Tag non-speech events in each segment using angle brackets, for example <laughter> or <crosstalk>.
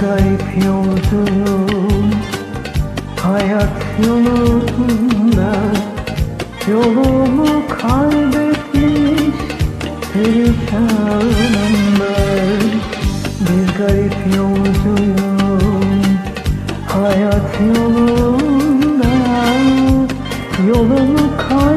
garip yolcuyum Hayat yolunda Yolumu kaybetmiş Perişanım ben Bir garip yolcuyum Hayat yolunda Yolumu kaybetmiş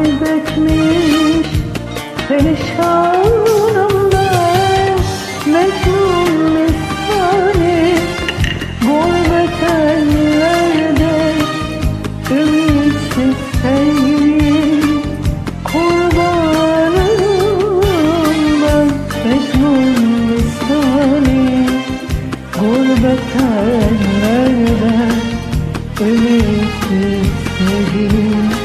Ellerde Ümitsiz sevgilim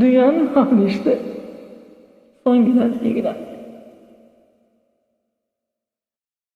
Dünyanın <laughs> hali işte. Son giden giden.